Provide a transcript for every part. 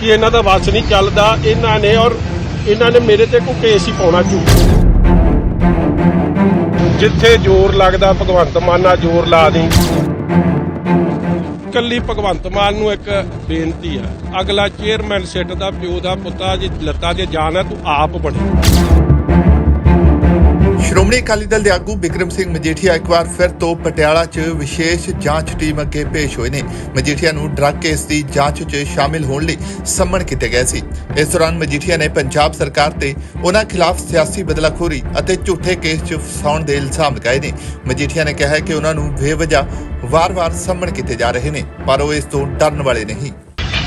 ਕਿ ਇਹਨਾਂ ਦਾ ਵੱਸ ਨਹੀਂ ਚੱਲਦਾ, ਇਹਨਾਂ ਨੇ ਔਰ ਇਹਨਾਂ ਨੇ ਮੇਰੇ ਤੇ ਕੋਈ ਕੇਸ ਹੀ ਪਾਉਣਾ ਝੂਠ। ਜਿੱਥੇ ਜ਼ੋਰ ਲੱਗਦਾ, ਭਗਵੰਤ ਮਾਨ ਨਾਲ ਜ਼ੋਰ ਲਾ ਦੇ। ਕੱਲੀ ਭਗਵੰਤ ਮਾਨ ਨੂੰ ਇੱਕ ਬੇਨਤੀ ਆ, ਅਗਲਾ ਚੇਅਰਮੈਨ ਸਿੱਟ ਦਾ, ਪਿਓ ਦਾ, ਪੁੱਤਾ, ਜੇ ਲੱਤਾਂ 'ਚ ਜਾਨ ਹੈ ਤੂੰ ਆਪ ਬਣੇ। ਸ਼੍ਰੋਮਣੀ ਅਕਾਲੀ ਦਲ ਦੇ ਆਗੂ ਬਿਕਰਮ ਸਿੰਘ ਮਜੀਠੀਆ ਇੱਕ ਵਾਰ ਫਿਰ ਤੋਂ ਪਟਿਆਲਾ 'ਚ ਵਿਸ਼ੇਸ਼ ਜਾਂਚ ਟੀਮ ਅੱਗੇ ਪੇਸ਼ ਹੋਏ ਨੇ। ਮਜੀਠੀਆ ਨੂੰ ਡਰੱਗ ਕੇਸ ਦੀ ਜਾਂਚ 'ਚ ਸ਼ਾਮਿਲ ਹੋਣ ਲਈ ਸੰਮਣ ਕੀਤੇ ਗਏ ਸੀ। ਇਸ ਦੌਰਾਨ ਮਜੀਠੀਆ ਨੇ ਪੰਜਾਬ ਸਰਕਾਰ ਤੇ ਉਹਨਾਂ ਖਿਲਾਫ ਸਿਆਸੀ ਬਦਲਾਖੋਰੀ ਅਤੇ ਝੂਠੇ ਕੇਸ 'ਚ ਫਸਾਉਣ ਦੇ ਇਲਜ਼ਾਮ ਲਗਾਏ ਨੇ। ਮਜੀਠੀਆ ਨੇ ਕਿਹਾ ਹੈ ਕਿ ਉਹਨਾਂ ਨੂੰ ਬੇਵਜ੍ਹਾ ਵਾਰ-ਵਾਰ ਸੰਮਣ ਕੀਤੇ ਜਾ ਰਹੇ ਨੇ ਪਰ ਉਹ ਇਸ ਤੋਂ ਡਰਨ ਵਾਲੇ ਨਹੀਂ।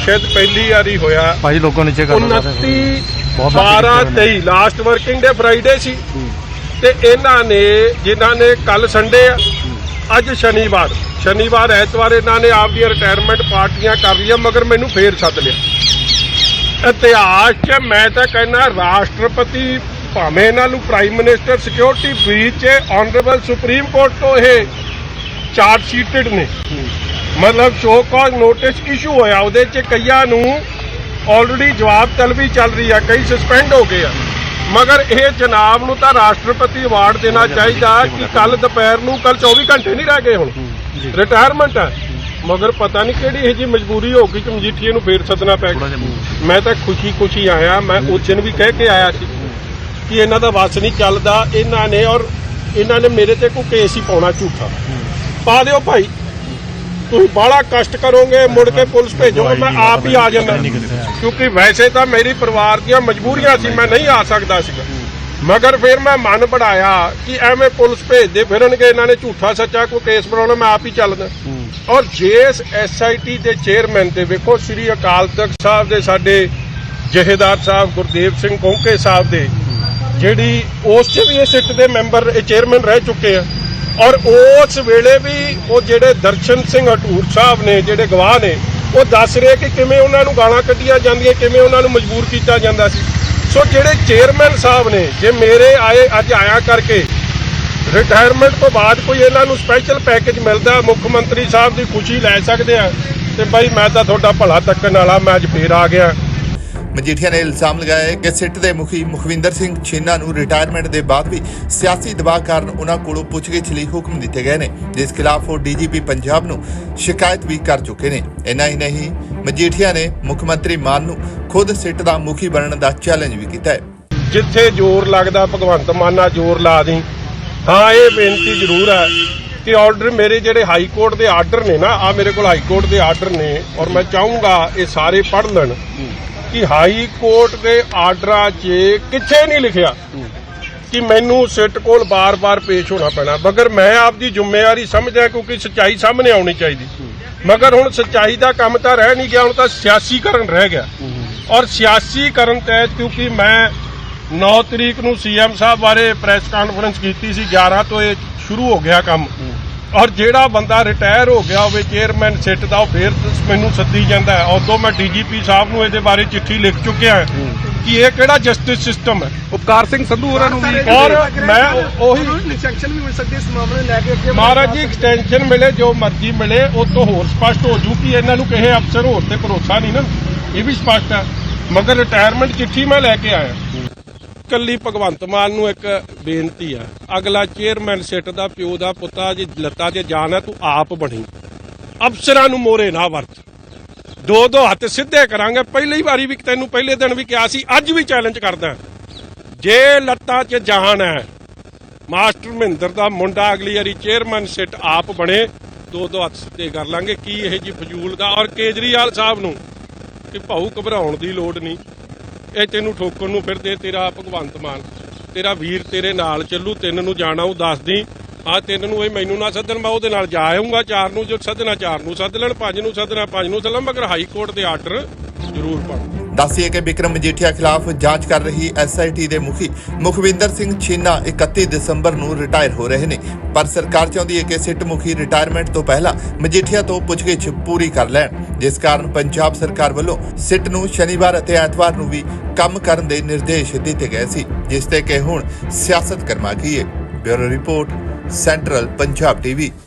ਸ਼ਾਇਦ ਪਹਿਲੀ ਵਾਰੀ ਹੋਇਆ। ਭਾਜੀ ਲੋਕਾਂ ਨੀਚੇ ਕਰ 29 ਬਹੁਤ 12 ਮਾੜੀ 23 ਲਾਸਟ ਵਰਕਿੰਗ ਡੇ ਫਰਾਈਡੇ ਸੀ। ਤੇ ਇਹਨਾਂ ਨੇ, ਜਿਨ੍ਹਾਂ ਨੇ ਕੱਲ ਸੰਡੇ ਆ, ਅੱਜ ਸ਼ਨੀਵਾਰ। ਸ਼ਨੀਵਾਰ, ਐਤਵਾਰ ਇਹਨਾਂ ਨੇ ਆਪਦੀਆਂ ਰਿਟਾਇਰਮੈਂਟ ਪਾਰਟੀਆਂ ਕਰ ਲਈਆਂ, ਮਗਰ ਮੈਨੂੰ ਫੇਰ ਸੱਦ ਲਿਆ। ਇਤਿਹਾਸ 'ਚ ਮੈਂ ਤਾਂ ਕਹਿੰਦਾ ਰਾਸ਼ਟਰਪਤੀ ਭਾਵੇਂ ਇਹਨਾਂ ਨੂੰ ਪ੍ਰਾਈਮ ਮਿਨਿਸਟਰ ਸਿਕਿਉਰਿਟੀ ਬ੍ਰੀਚ 'ਚ ਆਨਰੇਬਲ ਸੁਪਰੀਮ ਕੋਰਟ ਤੋਂ ਇਹ ਚਾਰਜ ਸ਼ੀਟਡ ਨੇ। ਮਤਲਬ ਸ਼ੋ ਕਾਜ਼ ਨੋਟਿਸ ਇਸ਼ੂ ਹੋਇਆ, ਉਹਦੇ 'ਚ ਕਈਆਂ ਨੂੰ ਆਲਰੇਡੀ ਜਵਾਬ ਤਲਬੀ ਚੱਲ ਰਹੀ ਆ, ਕਈ ਸਸਪੈਂਡ ਹੋ ਗਏ ਆ। ਮਗਰ ਇਹ ਜਨਾਬ ਨੂੰ ਤਾਂ ਰਾਸ਼ਟਰਪਤੀ ਅਵਾਰਡ ਦੇਣਾ ਚਾਹੀਦਾ ਕਿ ਕੱਲ ਦੁਪਹਿਰ ਨੂੰ ਕੱਲ 24 ਘੰਟੇ ਨਹੀਂ ਰਹਿ ਗਏ ਹੁਣ। ਰਿਟਾਇਰਮੈਂਟ ਹੈ। ਮਗਰ ਪਤਾ ਨਹੀਂ ਕਿਹੜੀ ਇਹ ਜੀ ਮਜਬੂਰੀ ਹੋ ਗਈ ਕਿ ਮਜੀਠੀਏ ਨੂੰ ਫੇਰ ਸੱਦਣਾ ਪੈ ਗਿਆ। ਮੈਂ ਤਾਂ ਖੁਸ਼ੀ ਖੁਸ਼ੀ ਆਇਆ। ਮੈਂ ਉਸ ਦਿਨ ਵੀ ਕਹਿ ਕੇ ਆਇਆ ਸੀ ਕਿ ਇਹਨਾਂ ਦਾ ਵੱਸ ਨਹੀਂ ਚੱਲਦਾ। ਇਹਨਾਂ ਨੇ ਔਰ ਇਹਨਾਂ ਨੇ ਮੇਰੇ ਤੇ ਕੋਈ ਕੇਸ ਹੀ ਪਾਉਣਾ ਝੂਠਾ। ਪਾ ਦਿਓ ਭਾਈ। ਤੁਸੀਂ ਬਾਹਲਾ ਕਸ਼ਟ ਕਰੋਗੇ ਮੁੜ ਕੇ ਪੁਲਿਸ ਭੇਜੋਗੇ ਮੈਂ ਆਪ ਹੀ ਆ ਜਾਂਦਾ। ਕਿਉਂਕਿ ਵੈਸੇ ਤਾਂ ਮੇਰੀ ਪਰਿਵਾਰ ਦੀਆਂ ਮਜਬੂਰੀਆਂ ਸੀ ਮੈਂ ਨਹੀਂ ਆ ਸਕਦਾ ਸੀਗਾ। ਮਗਰ ਫਿਰ ਮੈਂ ਮਨ ਬਣਾਇਆ ਕਿ ਐਵੇਂ ਪੁਲਿਸ ਭੇਜਦੇ ਫਿਰਨਗੇ ਇਹਨਾਂ ਨੇ ਝੂਠਾ ਸੱਚਾ ਕੋਈ ਕੇਸ ਬਣਾਉਣਾ ਮੈਂ ਆਪ ਹੀ ਚੱਲਦਾ। ਔਰ ਜੇਸ ਐਸਆਈਟੀ ਦੇ ਚੇਅਰਮੈਨ ਤੇ ਵੇਖੋ ਸ੍ਰੀ ਅਕਾਲ ਤਖਤ ਸਾਹਿਬ ਦੇ ਸਾਡੇ ਜਹੇਦਾਰ ਸਾਹਿਬ ਗੁਰਦੇਵ ਸਿੰਘ ਕੌਂਕੇ ਸਾਹਿਬ ਦੇ ਜਿਹੜੀ ਉਸ 'ਚ ਵੀ ਇਹ ਸਿੱਟ ਦੇ ਮੈਂਬਰ ਇਹ ਚੇਅਰਮੈਨ ਰਹਿ ਚੁੱਕੇ ਆ। ਔਰ ਉਸ ਵੇਲੇ ਵੀ ਉਹ ਜਿਹੜੇ ਦਰਸ਼ਨ ਸਿੰਘ ਹਟੂਰ ਸਾਹਿਬ ਨੇ, ਜਿਹੜੇ ਗਵਾਹ ਨੇ, ਉਹ ਦੱਸ ਰਹੇ ਕਿ ਕਿਵੇਂ ਉਹਨਾਂ ਨੂੰ ਗਾਲਾਂ ਕੱਢੀਆਂ ਜਾਂਦੀਆਂ, ਕਿਵੇਂ ਉਹਨਾਂ ਨੂੰ ਮਜਬੂਰ ਕੀਤਾ ਜਾਂਦਾ ਸੀ। ਸੋ ਜਿਹੜੇ ਚੇਅਰਮੈਨ ਸਾਹਿਬ ਨੇ, ਜੇ ਮੇਰੇ ਆਏ ਅੱਜ ਆਇਆ ਕਰਕੇ ਰਿਟਾਇਰਮੈਂਟ ਤੋਂ ਬਾਅਦ ਕੋਈ ਇਹਨਾਂ ਨੂੰ ਸਪੈਸ਼ਲ ਪੈਕੇਜ ਮਿਲਦਾ, ਮੁੱਖ ਮੰਤਰੀ ਸਾਹਿਬ ਦੀ ਖੁਸ਼ੀ ਲੈ ਸਕਦੇ ਆ, ਤੇ ਬਾਈ ਮੈਂ ਤਾਂ ਤੁਹਾਡਾ ਭਲਾ ਤੱਕਣ ਵਾਲਾ, ਮੈਂ ਅੱਜ ਫੇਰ ਆ ਗਿਆ। ਮਜੀਠੀਆ ਨੇ ਇਲਜ਼ਾਮ ਲਗਾਇਆ ਹੈ ਕਿ ਸਿੱਟ ਦੇ ਮੁਖੀ ਮੁਖਵਿੰਦਰ ਸਿੰਘ ਛੀਨਾ ਨੂੰ ਰਿਟਾਇਰਮੈਂਟ ਦੇ ਬਾਅਦ ਵੀ ਸਿਆਸੀ ਦਬਾਅ ਕਾਰਨ ਉਹਨਾਂ ਕੋਲੋਂ ਪੁੱਛਗਿੱਛ ਲਈ ਹੁਕਮ ਦਿੱਤੇ ਗਏ ਨੇ, ਜਿਸ ਖਿਲਾਫ ਉਹ ਡੀਜੀਪੀ ਪੰਜਾਬ ਨੂੰ ਸ਼ਿਕਾਇਤ ਵੀ ਕਰ ਚੁੱਕੇ ਨੇ। ਇੰਨਾ ਹੀ ਨਹੀਂ, ਮਜੀਠੀਆ ਨੇ ਮੁੱਖ ਮੰਤਰੀ ਮਾਨ ਨੂੰ ਖੁਦ ਸਿੱਟ ਦਾ ਮੁਖੀ ਬਣਨ ਦਾ ਚੈਲੰਜ ਵੀ ਕੀਤਾ ਹੈ। ਜਿੱਥੇ ਜ਼ੋਰ ਲੱਗਦਾ, ਭਗਵੰਤ ਮਾਨ ਨਾਲ ਜ਼ੋਰ ਲਾ ਦੇ ਹਾਂ, ਇਹ ਬੇਨਤੀ ਜ਼ਰੂਰ ਹੈ ਕਿ ਆਰਡਰ ਮੇਰੇ ਜਿਹੜੇ ਹਾਈ ਕੋਰਟ ਦੇ ਆਰਡਰ ਨੇ ਨਾ ਆ ਮੇਰੇ ਕੋਲ ਹਾਈ ਕੋਰਟ ਦੇ ਆਰਡਰ ਨੇ ਔਰ ਮੈਂ ਚਾਹੂੰਗਾ ਇਹ ਸਾਰੇ ਪੜ੍ਹ ਲੈਣ। ਕਿ ਹਾਈ ਕੋਰਟ ਦੇ ਆਰਡਰਾਂ 'ਚ ਕਿੱਥੇ ਨਹੀਂ ਲਿਖਿਆ ਕਿ ਮੈਨੂੰ ਸਿੱਟ ਕੋਲ ਬਾਰ-ਬਾਰ ਪੇਸ਼ ਹੋਣਾ ਪੈਣਾ। ਮਗਰ ਮੈਂ ਆਪਦੀ ਜ਼ਿੰਮੇਵਾਰੀ ਸਮਝਦਾ ਕਿਉਂਕਿ ਸੱਚਾਈ ਸਾਹਮਣੇ ਆਉਣੀ ਚਾਹੀਦੀ। ਮਗਰ ਹੁਣ ਸੱਚਾਈ ਦਾ ਕੰਮ ਤਾਂ ਰਹਿ ਨਹੀਂ ਗਿਆ, ਹੁਣ ਤਾਂ ਸਿਆਸੀਕਰਨ ਰਹਿ ਗਿਆ। ਔਰ ਸਿਆਸੀਕਰਨ ਤਹਿਤ ਕਿਉਂਕਿ ਮੈਂ 9 ਤਰੀਕ ਨੂੰ ਸੀਐਮ ਸਾਹਿਬ ਬਾਰੇ ਪ੍ਰੈਸ ਕਾਨਫਰੰਸ ਕੀਤੀ ਸੀ 11 ਤੋਂ ਇਹ ਸ਼ੁਰੂ ਹੋ ਗਿਆ ਕੰਮ। ਔਰ ਜਿਹੜਾ ਬੰਦਾ ਰਿਟਾਇਰ ਹੋ ਗਿਆ ਹੋਵੇ ਚੇਅਰਮੈਨ ਸਿੱਟ ਦਾ ਉਹ ਫੇਰ ਮੈਨੂੰ ਸੱਦੀ ਜਾਂਦਾ ਹੈ। ਉਦੋਂ ਮੈਂ ਡੀਜੀਪੀ ਸਾਹਿਬ ਨੂੰ ਇਹਦੇ ਬਾਰੇ ਚਿੱਠੀ ਲਿਖ ਚੁੱਕਿਆ ਹਾਂ ਕਿ ਇਹ ਕਿਹੜਾ ਜਸਟਿਸ ਸਿਸਟਮ ਹੈ। ਉਪਕਾਰ ਸਿੰਘ ਸੰਧੂ ਹੋਰਾਂ ਨੂੰ ਵੀ ਔਰ ਮੈਂ ਉਹੀ ਐਕਸਟੈਂਸ਼ਨ ਵੀ ਮਿਲ ਸਕਦੀ ਹੈ ਇਸ ਮਾਮਲੇ ਲੈ ਕੇ ਅੱਗੇ ਮਹਾਰਾਜ ਜੀ ਐਕਸਟੈਂਸ਼ਨ ਮਿਲੇ ਜੋ ਮਰਜ਼ੀ ਮਿਲੇ ਉਹ ਤੋਂ ਹੋਰ ਸਪਸ਼ਟ ਹੋ ਜੂ ਕਿ ਇਹਨਾਂ ਨੂੰ ਕਿਸੇ ਅਫਸਰ ਹੋਰ ਤੇ ਭਰੋਸਾ ਨਹੀਂ ਨਾ। ਇਹ ਵੀ ਸਪਸ਼ਟ ਹੈ। ਮਗਰ ਰਿਟਾਇਰਮੈਂਟ ਚਿੱਠੀ ਮੈਂ ਲੈ ਕੇ ਆਇਆ। ਕੱਲੀ ਭਗਵੰਤ ਮਾਨ ਨੂੰ ਇੱਕ ਬੇਨਤੀ ਆ। ਅਗਲਾ ਚੇਅਰਮੈਨ ਸਿੱਟ ਦਾ, ਪਿਓ ਦਾ, ਪੁੱਤਾ ਜੇ ਲੱਤਾਂ 'ਚ ਜਾਨ ਹੈ ਤੂੰ ਆਪ ਬਣੀ। ਅਫਸਰਾਂ ਨੂੰ ਮੋਰੇ ਨਾ ਵਰਤ। ਦੋ ਦੋ ਹੱਥ ਸਿੱਧੇ ਕਰਾਂਗੇ। ਪਹਿਲੀ ਵਾਰੀ ਵੀ ਤੈਨੂੰ ਪਹਿਲੇ ਦਿਨ ਵੀ ਕਿਹਾ ਸੀ, ਅੱਜ ਵੀ ਚੈਲੰਜ ਕਰਦਾ। ਜੇ ਲੱਤਾਂ 'ਚ ਜਾਨ ਹੈ ਮਾਸਟਰ ਮਹਿੰਦਰ ਦਾ ਮੁੰਡਾ ਅਗਲੀ ਵਾਰੀ ਚੇਅਰਮੈਨ ਸਿੱਟ ਆਪ ਬਣੇ। ਦੋ ਦੋ ਹੱਥ ਸਿੱਧੇ ਕਰ ਲਾਂਗੇ। ਕੀ ਇਹ ਜੀ ਫਜ਼ੂਲ ਦਾ ਔਰ ਕੇਜਰੀਵਾਲ ਸਾਹਿਬ ਨੂੰ? ਕਿ ਭਾਊ ਘਬਰਾਉਣ ਦੀ ਲੋੜ ਨਹੀਂ। ਇਹ ਤੈਨੂੰ ਠੋਕਣ ਨੂੰ ਫਿਰਦੇ, ਤੇਰਾ ਭਗਵੰਤ ਮਾਨ। ਤੇਰਾ ਵੀਰ ਤੇਰੇ ਨਾਲ ਚੱਲੂ, ਤਿੰਨ ਨੂੰ ਜਾਣਾ, ਉਹ ਦੱਸਦੀ, ਆ ਤਿੰਨ ਨੂੰ ਇਹ ਮੈਨੂੰ ਨਾ ਸੱਦਣ, ਮੈਂ ਉਹਦੇ ਨਾਲ ਜਾ ਆਉਂਗਾ ਚਾਰ ਨੂੰ ਜੋ ਸੱਦਣਾ, ਚਾਰ ਨੂੰ ਸੱਦ ਲੈਣ, ਪੰਜ ਨੂੰ ਸੱਦਣਾ, ਪੰਜ ਨੂੰ ਸੱਦ ਮਗਰ ਹਾਈ ਕੋਰਟ ਦੇ ਆਰਡਰ ਜ਼ਰੂਰ ਪੜ੍ਹ। ਦੱਸੀਏ ਕਿ ਵਿਕਰਮ ਮਜੀਠੀਆ ਖਿਲਾਫ ਜਾਂਚ ਕਰ ਰਹੀ ਐਸਆਈਟੀ ਦੇ ਮੁਖੀ ਮੁਖਵਿੰਦਰ ਸਿੰਘ ਛੀਨਾ 31 ਦਸੰਬਰ ਨੂੰ ਰਿਟਾਇਰ ਹੋ ਰਹੇ ਨੇ। ਪਰ ਸਰਕਾਰ ਚਾਹੁੰਦੀ ਹੈ ਕਿ ਸਿੱਟ ਮੁਖੀ ਰਿਟਾਇਰਮੈਂਟ ਤੋਂ ਪਹਿਲਾਂ ਮਜੀਠੀਆ ਤੋਂ ਪੁੱਛਗਿੱਛ ਪੂਰੀ ਕਰ ਲੈਣ। ਜਿਸ ਕਾਰਨ ਪੰਜਾਬ ਸਰਕਾਰ ਵੱਲੋਂ ਸਿੱਟ ਨੂੰ ਸ਼ਨੀਵਾਰ ਅਤੇ ਐਤਵਾਰ ਨੂੰ ਵੀ ਕੰਮ ਕਰਨ ਦੇ ਨਿਰਦੇਸ਼ ਦਿੱਤੇ ਗਏ ਸੀ, ਜਿਸ ਤੇ ਕਿ ਹੁਣ ਸਿਆਸਤ ਕਰਮਾ ਗਈ ਹੈ। Bureau report, central Punjab TV.